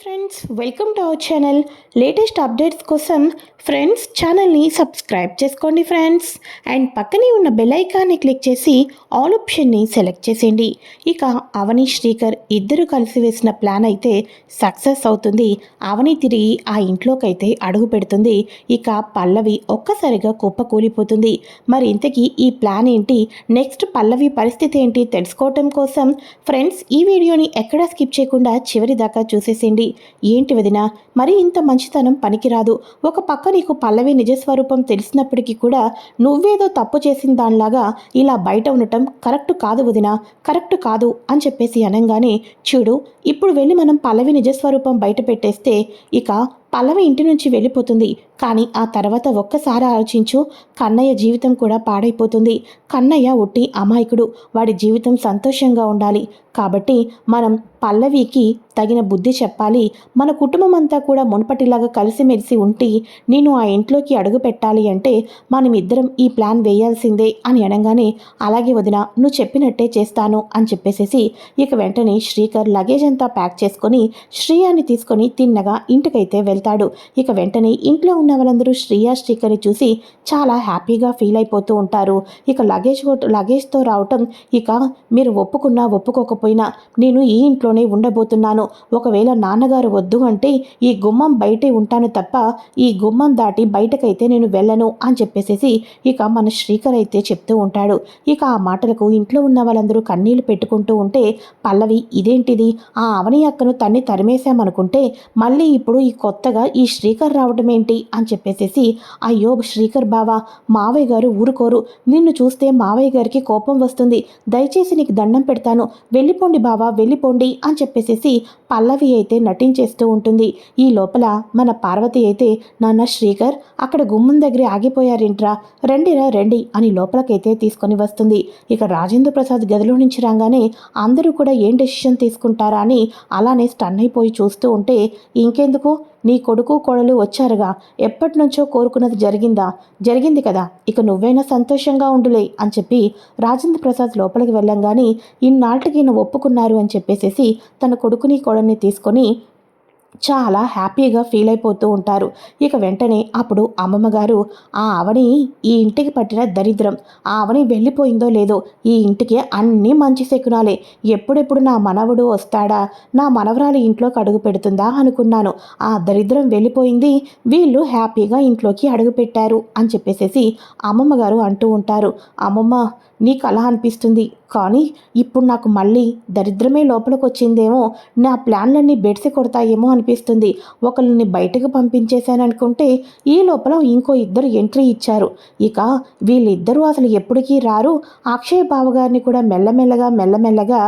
Friends welcome to our channel latest updates కోసం friends ఛానల్ని subscribe చేసుకోండి ఫ్రెండ్స్ అండ్ పక్కనే ఉన్న బెల్ ఐకాన్ని క్లిక్ చేసి ఆల్ ఆప్షన్ని సెలెక్ట్ చేసేయండి ఇక అవని శ్రీకర్ ఇద్దరు కలిసి వేసిన ప్లాన్ అయితే సక్సెస్ అవుతుంది అవని తిరిగి ఆ ఇంట్లోకి అయితే అడుగు పెడుతుంది ఇక పల్లవి ఒక్కసారిగా కుప్పకూలిపోతుంది మరి ఇంతకీ ఈ ప్లాన్ ఏంటి నెక్స్ట్ పల్లవి పరిస్థితి ఏంటి తెలుసుకోవటం కోసం ఫ్రెండ్స్ ఈ వీడియోని ఎక్కడా స్కిప్ చేయకుండా చివరి దాకా చూసేసేయండి ఏంటి వదిన? మరి ఇంత మంచితనం పనికిరాదు. ఒక పక్క నీకు పల్లవి నిజస్వరూపం తెలిసినప్పటికీ కూడా నువ్వేదో తప్పు చేసిన దానిలాగా ఇలా బయట ఉండటం కరెక్ట్ కాదు వదిన. కరెక్ట్ కాదు అని చెప్పేసి అనగానే చూడు ఇప్పుడు వెళ్ళి మనం పల్లవి నిజస్వరూపం బయట పెట్టేస్తే ఇక పల్లవి ఇంటి నుంచి వెళ్ళిపోతుంది. కానీ ఆ తర్వాత ఒక్కసారి ఆలోచించు కన్నయ్య జీవితం కూడా పాడైపోతుంది. కన్నయ్య ఒట్టి అమాయకుడు. వాడి జీవితం సంతోషంగా ఉండాలి. కాబట్టి మనం పల్లవికి తగిన బుద్ధి చెప్పాలి. మన కుటుంబం అంతా కూడా మునుపటిలాగా కలిసిమెలిసి ఉండి నేను ఆ ఇంట్లోకి అడుగు పెట్టాలి అంటే మనం ఇద్దరం ఈ ప్లాన్ వేయాల్సిందే అని అనగానే అలాగే వదిన నువ్వు చెప్పినట్టే చేస్తాను అని చెప్పేసేసి ఇక వెంటనే శ్రీకర్ లగేజ్ అంతా ప్యాక్ చేసుకొని శ్రీయాన్ని తీసుకొని తిన్నగా ఇంటికైతే వెళ్తాడు. ఇక వెంటనే ఇంట్లో ఉన్న వాళ్ళందరూ శ్రీయా శ్రీకర్ని చూసి చాలా హ్యాపీగా ఫీల్ అయిపోతూ ఉంటారు. ఇక లగేజ్ లగేజ్తో రావటం ఇక మీరు ఒప్పుకున్నా ఒప్పుకోకపోయినా నేను ఈ ఇంట్లోనే ఉండబోతున్నాను. ఒకవేళ నాన్నగారు వద్దు అంటే ఈ గుమ్మం బయటే ఉంటాను తప్ప ఈ గుమ్మం దాటి బయటకైతే నేను వెళ్ళను అని చెప్పేసేసి ఇక మన శ్రీకర్ అయితే చెప్తూ ఉంటాడు. ఇక ఆ మాటలకు ఇంట్లో ఉన్న వాళ్ళందరూ కన్నీళ్ళు పెట్టుకుంటూ ఉంటే పల్లవి ఇదేంటిది? ఆ అవని అక్కను తన్ని తరిమేశామనుకుంటే మళ్ళీ ఇప్పుడు ఈ కొత్త కొత్తగా ఈ శ్రీకర్ రావడం ఏంటి అని చెప్పేసేసి అయ్యో శ్రీకర్ బావా మావయ్య గారు ఊరుకోరు. నిన్ను చూస్తే మావయ్య గారికి కోపం వస్తుంది. దయచేసి నీకు దండం పెడతాను. వెళ్ళిపోండి బావా వెళ్ళిపోండి అని చెప్పేసేసి పల్లవి అయితే నటించేస్తూ ఉంటుంది. ఈ లోపల మన పార్వతి అయితే నాన్న శ్రీకర్ అక్కడ గుమ్మం దగ్గర ఆగిపోయారేంట్రా? రండిరా రండి అని లోపలకైతే తీసుకొని వస్తుంది. ఇక రాజేంద్ర ప్రసాద్ గదిలో నుంచి రాగానే అందరూ కూడా ఏం డెసిషన్ తీసుకుంటారా అని అలానే స్టన్ అయిపోయి చూస్తూ ఉంటే ఇంకెందుకు? నీ కొడుకు కోడలు వచ్చారుగా. ఎప్పటి నుంచో కోరుకున్నది జరిగిందా? జరిగింది కదా. ఇక నువ్వైనా సంతోషంగా ఉండులే అని చెప్పి రాజేంద్ర ప్రసాద్ లోపలికి వెళ్ళంగానే ఇన్నాళ్ళకి ఈయన ఒప్పుకున్నారు అని చెప్పేసేసి తన కొడుకుని కోడల్ని తీసుకొని చాలా హ్యాపీగా ఫీల్ అయిపోతూ ఉంటారు. ఇక వెంటనే అప్పుడు అమ్మమ్మ గారు ఆ అవని ఈ ఇంటికి పట్టిన దరిద్రం. ఆ అవని వెళ్ళిపోయిందో లేదో ఈ ఇంటికి అన్నీ మంచి శకునాలే. ఎప్పుడెప్పుడు నా మనవడు వస్తాడా? నా మనవరాలు ఇంట్లోకి అడుగు పెడుతుందా? అనుకున్నాను. ఆ దరిద్రం వెళ్ళిపోయింది. వీళ్ళు హ్యాపీగా ఇంట్లోకి అడుగు పెట్టారు అని చెప్పేసేసి అమ్మమ్మ గారు అంటూ ఉంటారు. అమ్మమ్మ నీకు అలా అనిపిస్తుంది. కానీ ఇప్పుడు నాకు మళ్ళీ దరిద్రమే లోపలికి వచ్చిందేమో నా ప్లాన్లన్నీ బెడిసి కొడతాయేమో అనిపిస్తుంది. ఒకరిని బయటకు పంపించేశాననుకుంటే ఈ లోపల ఇంకో ఇద్దరు ఎంట్రీ ఇచ్చారు. ఇక వీళ్ళిద్దరూ అసలు ఎప్పటికీ రారు. అక్షయ్ బావగారిని కూడా మెల్లమెల్లగా మెల్లమెల్లగా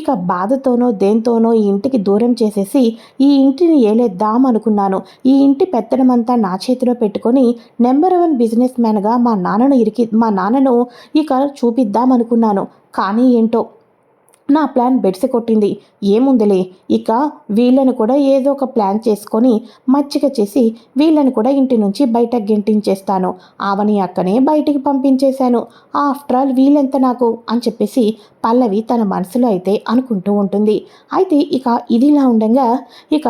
ఇక బాధతోనో దేంతోనో ఈ ఇంటికి దూరం చేసేసి ఈ ఇంటిని ఏలేద్దాం అనుకున్నాను. ఈ ఇంటి పెత్తనమంతా నా చేతిలో పెట్టుకొని నెంబర్ వన్ బిజినెస్ మ్యాన్గా మా నాన్నను ఇరికి మా నాన్నను ఇక చూపిద్దామనుకున్నాను కానీ ఏంటో? నా ప్లాన్ బెడ్సి కొట్టింది. ఏముందిలే? ఇక వీళ్ళను కూడా ఏదో ఒక ప్లాన్ చేసుకొని మచ్చిక చేసి వీళ్ళని కూడా ఇంటి నుంచి బయట గెంటించేస్తాను. ఆవని అక్కనే బయటికి పంపించేశాను. ఆఫ్టర్ ఆల్ వీళ్ళెంత నాకు? అని చెప్పేసి పల్లవి తన మనసులో అయితే అనుకుంటూ ఉంటుంది. అయితే ఇక ఇదిలా ఉండగా ఇక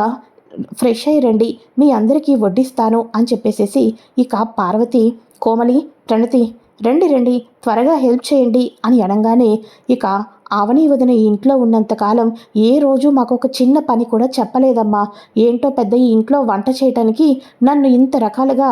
ఫ్రెష్ అయ్యి రండి. మీ అందరికీ వడ్డిస్తాను అని చెప్పేసేసి ఇక పార్వతి కోమలి ప్రణతి రండి రండి త్వరగా హెల్ప్ చేయండి అని అనగానే ఇక ఆవని వదిన ఈ ఇంట్లో ఉన్నంతకాలం ఏ రోజు మాకు ఒక చిన్న పని కూడా చెప్పలేదమ్మా. ఏంటో పెద్ద ఈ ఇంట్లో వంట చేయటానికి నన్ను ఇంత రకాలుగా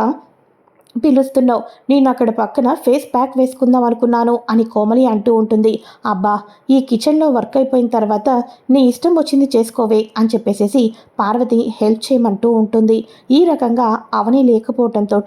పిలుస్తున్నావు. నేను అక్కడ పక్కన ఫేస్ ప్యాక్ వేసుకుందాం అనుకున్నాను అని కోమలి అంటూ ఉంటుంది. అబ్బా ఈ కిచెన్లో వర్క్ అయిపోయిన తర్వాత నీ ఇష్టం వచ్చింది చేసుకోవే అని చెప్పేసేసి పార్వతి హెల్ప్ చేయమంటూ ఉంటుంది. ఈ రకంగా అవని లేకపోవటంతో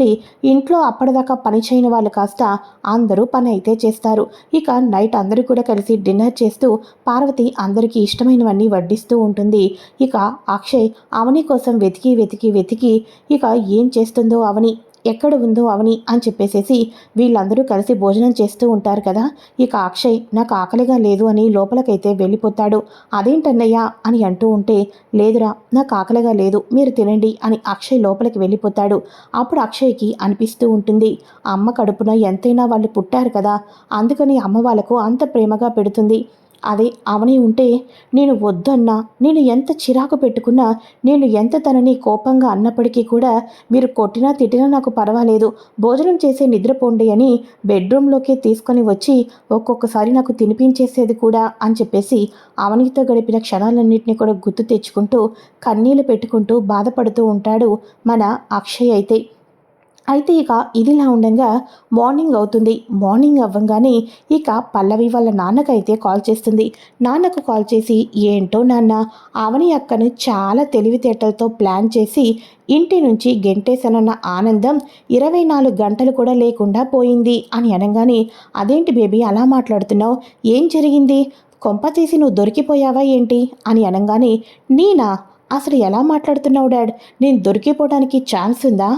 ఇంట్లో అప్పటిదాకా పని చేయని వాళ్ళు కాస్త అందరూ పని అయితే చేస్తారు. ఇక నైట్ అందరూ కూడా కలిసి డిన్నర్ చేస్తూ పార్వతి అందరికీ ఇష్టమైనవన్నీ వడ్డిస్తూ ఉంటుంది. ఇక అక్షయ్ అవని కోసం వెతికి వెతికి వెతికి ఇక ఏం చేస్తుందో అవని ఎక్కడ ఉందో అవని అని చెప్పేసేసి వీళ్ళందరూ కలిసి భోజనం చేస్తూ ఉంటారు కదా. ఇక అక్షయ్ నాకు ఆకలిగా లేదు అని లోపలకైతే వెళ్ళిపోతాడు. అదేంటన్నయ్యా అని అంటూ ఉంటే లేదురా నాకు ఆకలిగా లేదు మీరు తినండి అని అక్షయ్ లోపలికి వెళ్ళిపోతాడు. అప్పుడు అక్షయ్కి అనిపిస్తూ ఉంటుంది అమ్మ కడుపున ఎంతైనా వాళ్ళు పుట్టారు కదా అందుకని అమ్మ వాళ్ళకు అంత ప్రేమగా పెడుతుంది. అదే అవని ఉంటే నేను వద్దన్నా నేను ఎంత చిరాకు పెట్టుకున్నా నేను ఎంత తనని కోపంగా అన్నప్పటికీ కూడా మీరు కొట్టినా తిట్టినా నాకు పర్వాలేదు. భోజనం చేసే నిద్రపోండి అని బెడ్రూమ్లోకి తీసుకొని వచ్చి ఒక్కొక్కసారి నాకు తినిపించేసేది కూడా అని చెప్పేసి అవనితో గడిపిన క్షణాలన్నింటినీ కూడా గుర్తు తెచ్చుకుంటూ కన్నీళ్ళు పెట్టుకుంటూ బాధపడుతూ ఉంటాడు మన అక్షయ్ అయితే. అయితే ఇక ఇదిలా ఉండగా మార్నింగ్ అవుతుంది. మార్నింగ్ అవ్వగానే ఇక పల్లవి వాళ్ళ నాన్నకైతే కాల్ చేస్తుంది. నాన్నకు కాల్ చేసి ఏంటో నాన్న అవని అక్కను చాలా తెలివితేటలతో ప్లాన్ చేసి ఇంటి నుంచి గెంటేశానన్న ఆనందం ఇరవై నాలుగు గంటలు కూడా లేకుండా పోయింది అని అనగానే అదేంటి బేబీ అలా మాట్లాడుతున్నావు? ఏం జరిగింది? కొంప తీసి నువ్వు దొరికిపోయావా ఏంటి? అని అనగానే నేనా అసలు ఎలా మాట్లాడుతున్నావు డాడ్? నేను దొరికిపోవడానికి ఛాన్స్ ఉందా?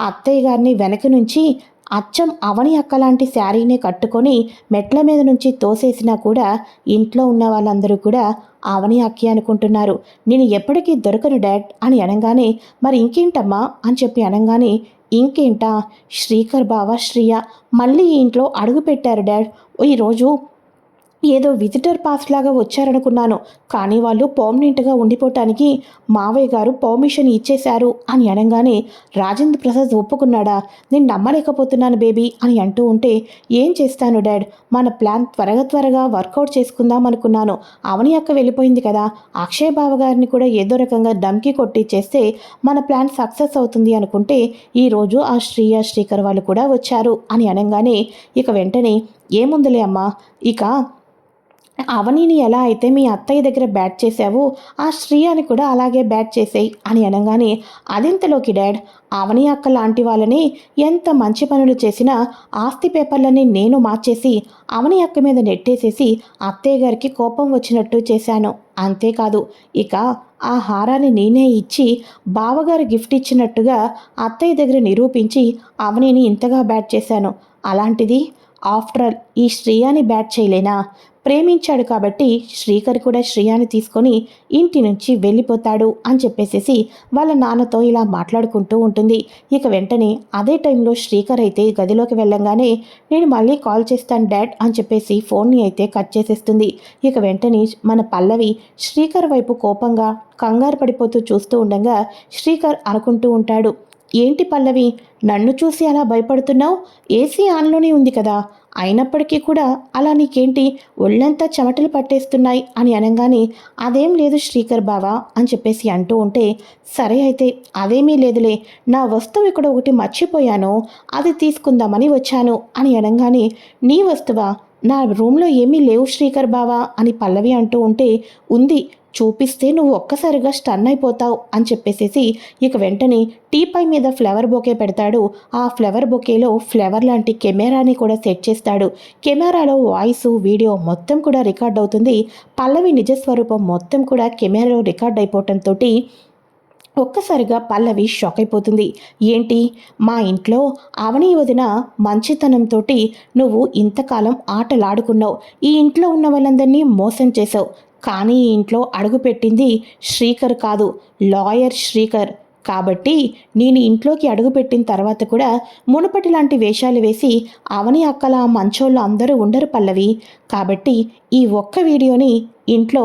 అత్తయ్య గారిని వెనక నుంచి అచ్చం అవని అక్కలాంటి శారీనే కట్టుకొని మెట్ల మీద నుంచి తోసేసినా కూడా ఇంట్లో ఉన్న వాళ్ళందరూ కూడా అవని అక్కి అనుకుంటున్నారు. నేను ఎప్పటికీ దొరకను డాడ్ అని అనగానే మరి ఇంకేంటమ్మా అని చెప్పి అనగానే ఇంకేంటా? శ్రీకర్ బావ శ్రీయ మళ్ళీ ఈ ఇంట్లో అడుగు పెట్టారు డాడ్. ఈరోజు ఏదో విజిటర్ పాస్ లాగా వచ్చారనుకున్నాను. కానీ వాళ్ళు పర్మనెంట్గా ఉండిపోవటానికి మావయ్య గారు పర్మిషన్ ఇచ్చేశారు అని అనగానే రాజేంద్ర ప్రసాద్ ఒప్పుకున్నాడా? నేను నమ్మలేకపోతున్నాను బేబీ అని అంటూ ఉంటే ఏం చేస్తాను డాడ్ మన ప్లాన్ త్వరగా త్వరగా వర్కౌట్ చేసుకుందాం అనుకున్నాను. అవని అక్క వెళ్ళిపోయింది కదా. అక్షయ్ బావ గారిని కూడా ఏదో రకంగా దమ్కి కొట్టిచ్చేస్తే మన ప్లాన్ సక్సెస్ అవుతుంది అనుకుంటే ఈరోజు ఆ శ్రీయ శ్రీకర్ వాళ్ళు కూడా వచ్చారు అని అనగానే ఇక వెంటనే ఏముందిలే అమ్మా. ఇక అవనిని ఎలా అయితే మీ అత్తయ్య దగ్గర బ్యాట్ చేసావో ఆ శ్రీయాని కూడా అలాగే బ్యాట్ చేసేయి అని అనగానే అదింతలోకి డాడ్? అవని అక్క లాంటి వాళ్ళని ఎంత మంచి పనులు చేసినా ఆస్తి పేపర్లని నేను మార్చేసి అవని అక్క మీద నెట్టేసేసి అత్తయ్య గారికి కోపం వచ్చినట్టు చేశాను. అంతేకాదు ఇక ఆ హారాన్ని నేనే ఇచ్చి బావగారు గిఫ్ట్ ఇచ్చినట్టుగా అత్తయ్య దగ్గర నిరూపించి అవనిని ఇంతగా బ్యాట్ చేశాను. అలాంటిది ఆఫ్టర్ ఆల్ ఈ శ్రేయాని బ్యాట్ చేయలేనా? ప్రేమించాడు కాబట్టి శ్రీకర్ కూడా శ్రేయాని తీసుకొని ఇంటి నుంచి వెళ్ళిపోతాడు అని చెప్పేసేసి వాళ్ళ నాన్నతో ఇలా మాట్లాడుకుంటూ ఉంటుంది. ఇక వెంటనే అదే టైంలో శ్రీకర్ అయితే గదిలోకి వెళ్ళంగానే నేను మళ్ళీ కాల్ చేస్తాను డాడ్ అని చెప్పేసి ఫోన్ని అయితే కట్ చేసేస్తుంది. ఇక వెంటనే మన పల్లవి శ్రీకర్ వైపు కోపంగా కంగారు పడిపోతూ చూస్తూ ఉండగా శ్రీకర్ అనుకుంటూ ఉంటాడు. ఏంటి పల్లవి నన్ను చూసి అలా భయపడుతున్నావు? ఏసీ ఆన్లోనే ఉంది కదా. అయినప్పటికీ కూడా అలా నీకేంటి? ఒళ్ళంతా చెమటలు పట్టేస్తున్నాయి అని అనగానే అదేం లేదు శ్రీకర్ బావా అని చెప్పేసి అంటూ ఉంటే సరే అయితే అదేమీ లేదులే. నా వస్తువు ఇక్కడ ఒకటి మర్చిపోయాను. అది తీసుకుందామని వచ్చాను అని అనగానే నీ వస్తువా? నా రూమ్లో ఏమీ లేవు శ్రీకర్ బావా అని పల్లవి అంటూ ఉంటే ఉంది చూపిస్తే నువ్వు ఒక్కసారిగా స్టన్ అయిపోతావు అని చెప్పేసేసి ఇక వెంటనే టీపై మీద ఫ్లవర్ బొకే పెడతాడు. ఆ ఫ్లవర్ బొకేలో ఫ్లవర్ లాంటి కెమెరాని కూడా సెట్ చేస్తాడు. కెమెరాలో వాయిస్ వీడియో మొత్తం కూడా రికార్డ్ అవుతుంది. పల్లవి నిజస్వరూపం మొత్తం కూడా కెమెరాలో రికార్డ్ అయిపోవటంతో ఒక్కసారిగా పల్లవి షాక్ అయిపోతుంది. ఏంటి? మా ఇంట్లో అవని వదిన మంచితనంతో నువ్వు ఇంతకాలం ఆటలాడుకున్నావు. ఈ ఇంట్లో ఉన్న వాళ్ళందరినీ మోసం చేసావు కానీ ఈ ఇంట్లో అడుగుపెట్టింది శ్రీకర్ కాదు లాయర్ శ్రీకర్. కాబట్టి నేను ఇంట్లోకి అడుగుపెట్టిన తర్వాత కూడా మునుపటి లాంటి వేషాలు వేసి అవని అక్కల మంచోళ్ళు అందరూ ఉండరు పల్లవి. కాబట్టి ఈ ఒక్క వీడియోని ఇంట్లో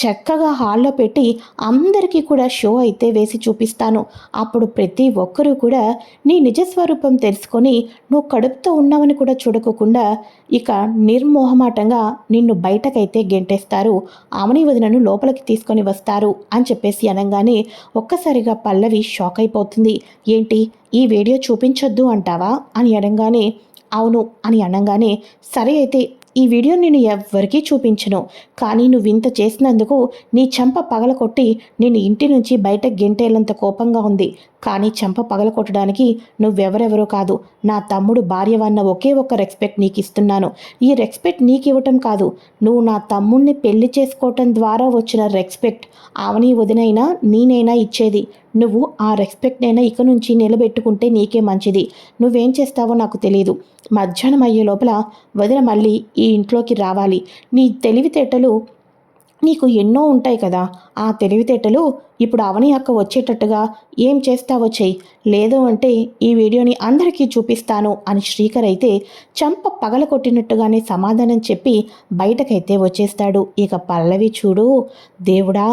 చక్కగా హాల్లో పెట్టి అందరికీ కూడా షో అయితే వేసి చూపిస్తాను. అప్పుడు ప్రతి ఒక్కరూ కూడా నీ నిజస్వరూపం తెలుసుకొని నువ్వు కడుపుతో ఉన్నావని కూడా చూడకోకుండా ఇక నిర్మోహమాటంగా నిన్ను బయటకైతే గెంటేస్తారు. ఆమెని వదినను లోపలికి తీసుకొని వస్తారు అని చెప్పేసి అనగానే ఒక్కసారిగా పల్లవి షాక్ అయిపోతుంది. ఏంటి ఈ వీడియో చూపించొద్దు అంటావా? అని అనగానే అవును అని అనగానే సరే అయితే ఈ వీడియో నేను ఎవ్వరికీ చూపించను. కానీ నువ్వు ఇంత చేసినందుకు నీ చెంప పగలకొట్టి నేను ఇంటి నుంచి బయట గెంటేలంత కోపంగా ఉంది. కానీ చెంప పగలకొట్టడానికి నువ్వెవరెవరో కాదు. నా తమ్ముడు భార్యవన్న ఒకే ఒక్క రెస్పెక్ట్ నీకు ఇస్తున్నాను ఈ రెస్పెక్ట్ నీకు ఇవ్వటం కాదు. నువ్వు నా తమ్ముణ్ణి పెళ్ళి చేసుకోవటం ద్వారా వచ్చిన రెస్పెక్ట్. అవని వదినైనా నేనైనా ఇచ్చేది. నువ్వు ఆ రెస్పెక్ట్నైనా ఇక నుంచి నిలబెట్టుకుంటే నీకే మంచిది. నువ్వేం చేస్తావో నాకు తెలియదు మధ్యాహ్నం అయ్యే లోపల వదిన మళ్ళీ ఈ ఇంట్లోకి రావాలి. నీ తెలివితేటలు నీకు ఎన్నో ఉంటాయి కదా. ఆ తెలివితేటలు ఇప్పుడు అవని అక్క వచ్చేటట్టుగా ఏం చేస్తావో చెయ్యి. లేదు అంటే ఈ వీడియోని అందరికీ చూపిస్తాను అని శ్రీకర్ అయితే చంప పగల కొట్టినట్టుగానే సమాధానం చెప్పి బయటకైతే వచ్చేస్తాడు. ఇక పల్లవి చూడు దేవుడా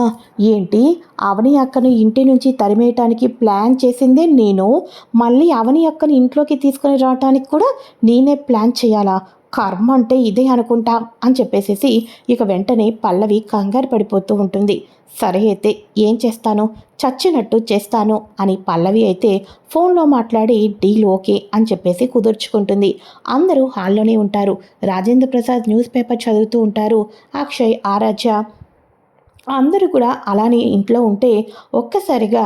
ఏంటి? అవని అక్కను ఇంటి నుంచి తరిమేయటానికి ప్లాన్ చేసిందే నేను. మళ్ళీ అవని అక్కని ఇంట్లోకి తీసుకొని రావటానికి కూడా నేనే ప్లాన్ చేయాలా? కర్మ అంటే ఇదే అనుకుంటా అని చెప్పేసేసి ఇక వెంటనే పల్లవి కంగారు పడిపోతూ ఉంటుంది. సరే అయితే ఏం చేస్తాను? చచ్చినట్టు చేస్తాను అని పల్లవి అయితే ఫోన్లో మాట్లాడి డీల్ ఓకే అని చెప్పేసి కుదుర్చుకుంటుంది. అందరూ హాల్లోనే ఉంటారు. రాజేంద్ర ప్రసాద్ న్యూస్ పేపర్ చదువుతూ ఉంటారు. అక్షయ్ ఆరాధ్య అందరూ కూడా అలానే ఇంట్లో ఉంటే ఒక్కసారిగా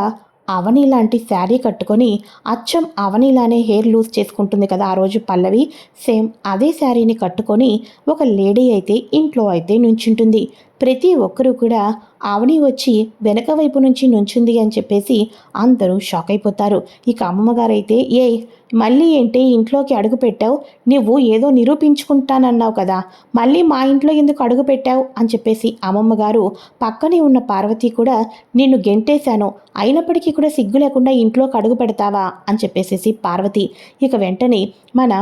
అవని లాంటి శారీ కట్టుకొని అచ్చం అవనిలానే హెయిర్ లూజ్ చేసుకుంటుంది కదా ఆ రోజు పల్లవి. సేమ్ అదే శారీని కట్టుకొని ఒక లేడీ అయితే ఇంట్లో అయితే నుంచుంటుంది. ప్రతి ఒక్కరూ కూడా ఆవని వచ్చి వెనక వైపు నుంచి నుంచుంది అని చెప్పేసి అందరూ షాక్ అయిపోతారు. ఇక అమ్మమ్మగారైతే ఏ మళ్ళీ ఏంటి? ఇంట్లోకి అడుగు పెట్టావు? నువ్వు ఏదో నిరూపించుకుంటానన్నావు కదా మళ్ళీ మా ఇంట్లో ఎందుకు అడుగు పెట్టావు? అని చెప్పేసి అమ్మమ్మగారు పక్కనే ఉన్న పార్వతి కూడా నిన్ను గెంటేశాను. అయినప్పటికీ కూడా సిగ్గు లేకుండా ఇంట్లోకి అడుగు పెడతావా? అని చెప్పేసేసి పార్వతి ఇక వెంటనే మన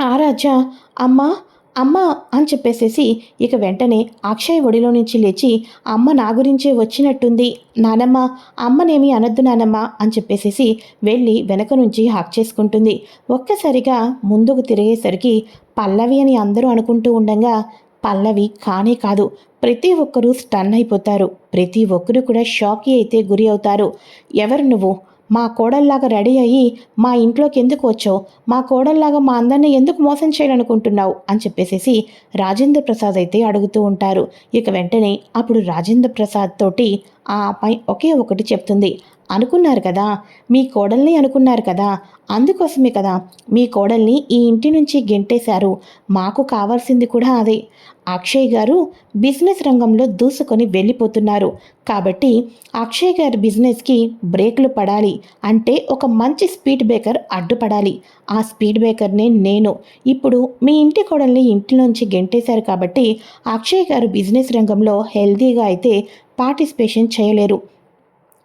ఆరాధ్య అమ్మ అమ్మ అని చెప్పేసేసి ఇక వెంటనే అక్షయ్ ఒడిలో నుంచి లేచి అమ్మ నా గురించే వచ్చినట్టుంది నానమ్మ అమ్మనేమి అనద్దు నానమ్మ అని చెప్పేసేసి వెళ్ళి వెనక నుంచి హాక్ చేసుకుంటుంది. ఒక్కసారిగా ముందుకు తిరిగేసరికి పల్లవి అని అందరూ అనుకుంటూ ఉండగా పల్లవి కానే కాదు ప్రతి ఒక్కరూ స్టన్ అయిపోతారు ప్రతి ఒక్కరూ కూడా షాక్కి అయితే గురి అవుతారు. ఎవరు నువ్వు? మా కోడల్లాగా రెడీ అయ్యి మా ఇంట్లోకి ఎందుకు వచ్చావు? మా కోడల్లాగా మా అందరిని ఎందుకు మోసం చేయాలనుకుంటున్నావు? అని చెప్పేసేసి రాజేంద్ర ప్రసాద్ అయితే అడుగుతూ ఉంటారు. ఇక వెంటనే అప్పుడు రాజేంద్ర ప్రసాద్ తోటి ఆ అమ్మాయి ఒకే ఒకటి చెప్తుంది. అనుకున్నారు కదా? మీ కోడల్ని అనుకున్నారు కదా? అందుకోసమే కదా. మీ కోడల్ని ఈ ఇంటి నుంచి గెంటేశారు. మాకు కావాల్సింది కూడా అదే. అక్షయ్ గారు బిజినెస్ రంగంలో దూసుకొని వెళ్ళిపోతున్నారు. కాబట్టి అక్షయ్ గారి బిజినెస్కి బ్రేకులు పడాలి అంటే ఒక మంచి స్పీడ్ బ్రేకర్ అడ్డుపడాలి. ఆ స్పీడ్ బ్రేకర్నే నేను. ఇప్పుడు మీ ఇంటి కోడల్ని ఇంటిలోంచి గెంటేశారు కాబట్టి అక్షయ్ గారు బిజినెస్ రంగంలో హెల్దీగా అయితే పార్టిసిపేషన్ చేయలేరు.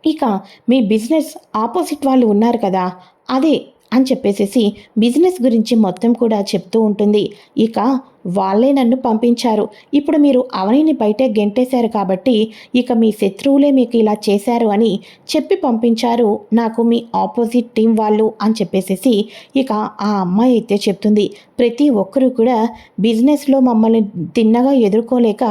ఇక మీ బిజినెస్ ఆపోజిట్ వాళ్ళు ఉన్నారు కదా అదే అని చెప్పేసేసి బిజినెస్ గురించి మొత్తం కూడా చెప్తూ ఉంటుంది. ఇక వాళ్ళే నన్ను పంపించారు. ఇప్పుడు మీరు అవనిని బయటే గెంటేశారు కాబట్టి ఇక మీ శత్రువులే మీకు ఇలా చేశారు అని చెప్పి పంపించారు నాకు మీ ఆపోజిట్ టీం వాళ్ళు అని చెప్పేసేసి ఇక ఆ అమ్మాయి అయితే చెప్తుంది. ప్రతి ఒక్కరూ కూడా బిజినెస్లో మమ్మల్ని తిన్నగా ఎదుర్కోలేక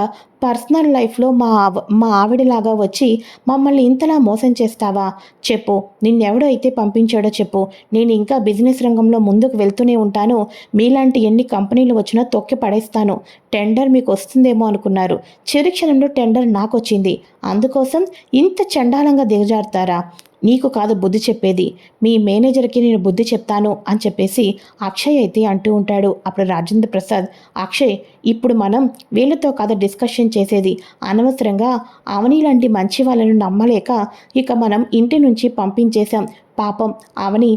పర్సనల్ లైఫ్లో మా మా ఆవిడలాగా వచ్చి మమ్మల్ని ఇంతలా మోసం చేస్తావా? చెప్పు. నిన్నెవడో అయితే పంపించాడో చెప్పు. నేను ఇంకా బిజినెస్ రంగంలో ముందుకు వెళ్తూనే ఉంటాను. మీలాంటి ఎన్ని కంపెనీలు వచ్చినా తొక్కి పడేస్తాను. టెండర్ మీకు వస్తుందేమో అనుకున్నారు. చిరు క్షణంలో టెండర్ నాకు వచ్చింది అందుకోసం ఇంత చండాలంగా దిగజారుతారా? నీకు కాదు బుద్ధి చెప్పేది. మీ మేనేజర్కి నేను బుద్ధి చెప్తాను అని చెప్పేసి అక్షయ్ అయితే అంటూ ఉంటాడు. అప్పుడు రాజేంద్ర ప్రసాద్ అక్షయ్ ఇప్పుడు మనం వీళ్ళతో కాదు డిస్కషన్ చేసేది. అనవసరంగా అవని లాంటి మంచి వాళ్ళను నమ్మలేక ఇక మనం ఇంటి నుంచి పంపించేశాం. పాపం అవని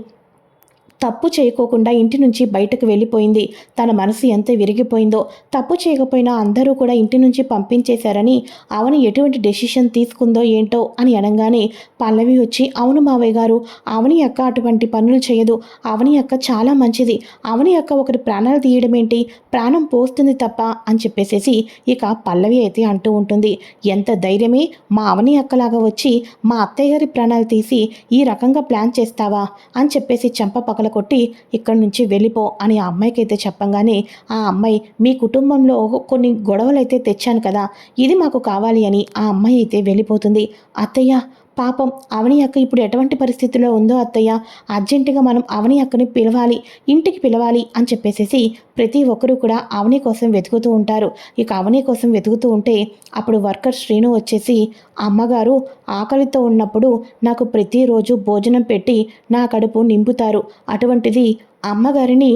తప్పు చేయకోకుండా ఇంటి నుంచి బయటకు వెళ్ళిపోయింది. తన మనసు ఎంత విరిగిపోయిందో. తప్పు చేయకపోయినా అందరూ కూడా ఇంటి నుంచి పంపించేశారని అవని ఎటువంటి డెసిషన్ తీసుకుందో ఏంటో అని అనగానే పల్లవి వచ్చి అవును మావయ్య గారు అవని అక్క అటువంటి పనులు చేయదు. అవని అక్క చాలా మంచిది. అవని అక్క ఒకరి ప్రాణాలు తీయడం ఏంటి ప్రాణం పోస్తుంది తప్ప అని చెప్పేసేసి ఇక పల్లవి అయితే అంటూ ఉంటుంది. ఎంత ధైర్యమే! మా అవని అక్కలాగా వచ్చి మా అత్తయ్య గారి ప్రాణాలు తీసి ఈ రకంగా ప్లాన్ చేస్తావా? అని చెప్పేసి చెంప పగలకు కొట్టి ఇక్కడి నుంచి వెళ్ళిపో అని ఆ అమ్మాయికి అయితే చెప్పంగానే ఆ అమ్మాయి మీ కుటుంబంలో కొన్ని గొడవలు అయితే తెచ్చాను కదా ఇది మాకు కావాలి అని ఆ అమ్మాయి అయితే వెళ్ళిపోతుంది. అత్తయ్య పాపం అవని అక్క ఇప్పుడు ఎటువంటి పరిస్థితిలో ఉందో అత్తయ్య అర్జెంటుగా మనం అవని అక్కని పిలవాలి ఇంటికి పిలవాలి అని చెప్పేసేసి ప్రతి ఒక్కరూ కూడా అవని కోసం వెతుకుతూ ఉంటారు. ఇక అవని కోసం వెతుకుతూ ఉంటే అప్పుడు వర్కర్ శ్రీను వచ్చేసి అమ్మగారు ఆకలితో ఉన్నప్పుడు నాకు ప్రతిరోజు భోజనం పెట్టి నా కడుపు నింపుతారు. అటువంటిది అమ్మగారిని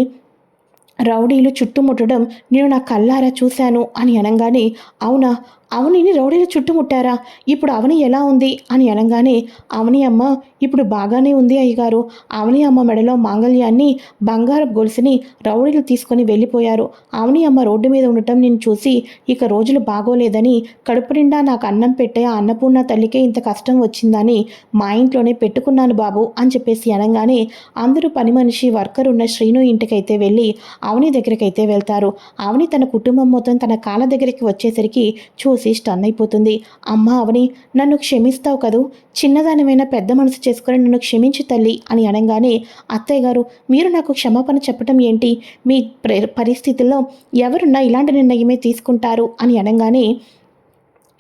రౌడీలు చుట్టుముట్టడం నేను నా కల్లారా చూశాను అని అనగానే అవునా? అవనిని రౌడీలు చుట్టుముట్టారా? ఇప్పుడు అవని ఎలా ఉంది? అని అనగానే అవని అమ్మ ఇప్పుడు బాగానే ఉంది అయ్యగారు. అవని అమ్మ మెడలో మాంగళ్యాన్ని బంగారపు గొలుసుని రౌడీలు తీసుకొని వెళ్ళిపోయారు. అవని అమ్మ రోడ్డు మీద ఉండటం నేను చూసి ఇక రోజులు బాగోలేదని కడుపు నిండా నాకు అన్నం పెట్టే ఆ అన్నపూర్ణ తల్లికే ఇంత కష్టం వచ్చిందని మా ఇంట్లోనే పెట్టుకున్నాను బాబు అని చెప్పేసి అనగానే అందరూ పని మనిషి వర్కర్ ఉన్న శ్రీను ఇంటికైతే వెళ్ళి అవని దగ్గరికైతే వెళ్తారు. అవని తన కుటుంబం మొత్తం తన కాళ్ళ దగ్గరికి వచ్చేసరికి చూసి స్టన్ అయిపోతుంది. అమ్మ అవని నన్ను క్షమిస్తావు కదూ? చిన్నదానివైనా పెద్ద మనసు చేసుకొని నన్ను క్షమించు తల్లి అని అనగానే అత్తయ్య గారు మీరు నాకు క్షమాపణ చెప్పటం ఏంటి? మీ పరిస్థితుల్లో ఎవరున్నా ఇలాంటి నిర్ణయమే తీసుకుంటారు అని అనగానే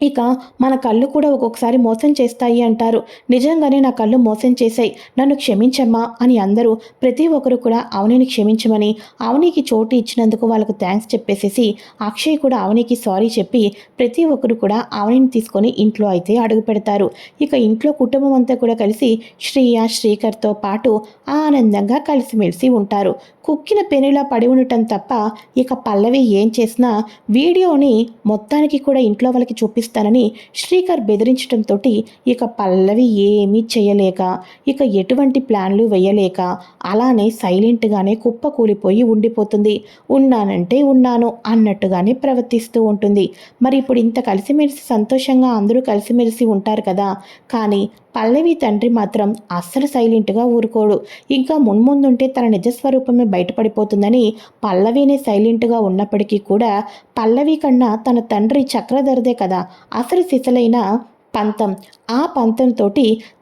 ఇక మన కళ్ళు కూడా ఒక్కొక్కసారి మోసం చేస్తాయి అంటారు. నిజంగానే నా కళ్ళు మోసం చేశాయి. నన్ను క్షమించమ్మా అని అందరూ ప్రతి ఒక్కరు కూడా అవనిని క్షమించమని అవనికి చోటు ఇచ్చినందుకు వాళ్ళకు థ్యాంక్స్ చెప్పేసేసి అక్షయ్ కూడా అవనికి సారీ చెప్పి ప్రతి ఒక్కరు కూడా అవనిని తీసుకొని ఇంట్లో అయితే అడుగు పెడతారు. ఇక ఇంట్లో కుటుంబం అంతా కూడా కలిసి శ్రీయ శ్రీకర్తో పాటు ఆనందంగా కలిసిమెలిసి ఉంటారు. కుక్కిన పెనులా పడి ఉండటం తప్ప ఇక పల్లవి ఏం చేసినా వీడియోని మొత్తానికి కూడా ఇంట్లో వాళ్ళకి చేస్తానని శ్రీకర్ బెదిరించడంతో ఇక పల్లవి ఏమీ చేయలేక ఇక ఎటువంటి ప్లాన్లు వేయలేక అలానే సైలెంట్గానే కుప్ప కూలిపోయి ఉండిపోతుంది. ఉన్నానంటే ఉన్నాను అన్నట్టుగానే ప్రవర్తిస్తూ ఉంటుంది. మరి ఇప్పుడు ఇంత కలిసిమెలిసి సంతోషంగా అందరూ కలిసిమెలిసి ఉంటారు కదా. కానీ పల్లవి తండ్రి మాత్రం అస్సలు సైలెంట్గా ఊరుకోడు. ఇంకా మున్ముందుంటే తన నిజస్వరూపమే బయటపడిపోతుందని పల్లవినే సైలెంట్గా ఉన్నప్పటికీ కూడా పల్లవి కన్నా తన తండ్రి చక్రధరదే కదా. అసలు సిసలైన పంతం. ఆ పంతంతో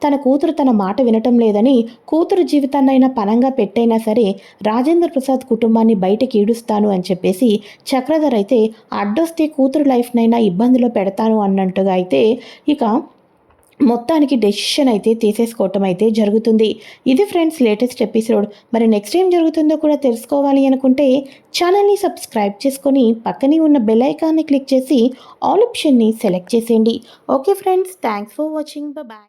తన కూతురు తన మాట వినటం లేదని కూతురు జీవితాన్నైనా పనంగా పెట్టైనా సరే రాజేంద్ర ప్రసాద్ కుటుంబాన్ని బయటకి ఈడుస్తాను అని చెప్పేసి చక్రధర్ అయితే అడ్డొస్తే కూతురు లైఫ్నైనా ఇబ్బందిలో పెడతాను అన్నట్టుగా అయితే ఇక మొత్తానికి డెసిషన్ అయితే తీసేసుకోవటం అయితే జరుగుతుంది. ఇది ఫ్రెండ్స్ లేటెస్ట్ ఎపిసోడ్ మరి నెక్స్ట్ ఏం జరుగుతుందో కూడా తెలుసుకోవాలి అనుకుంటే ఛానల్ని సబ్స్క్రైబ్ చేసుకొని పక్కనే ఉన్న బెల్ ఐకాన్ని క్లిక్ చేసి ఆల్ ఆప్షన్ని సెలెక్ట్ చేసేయండి. Okay friends thanks for watching bye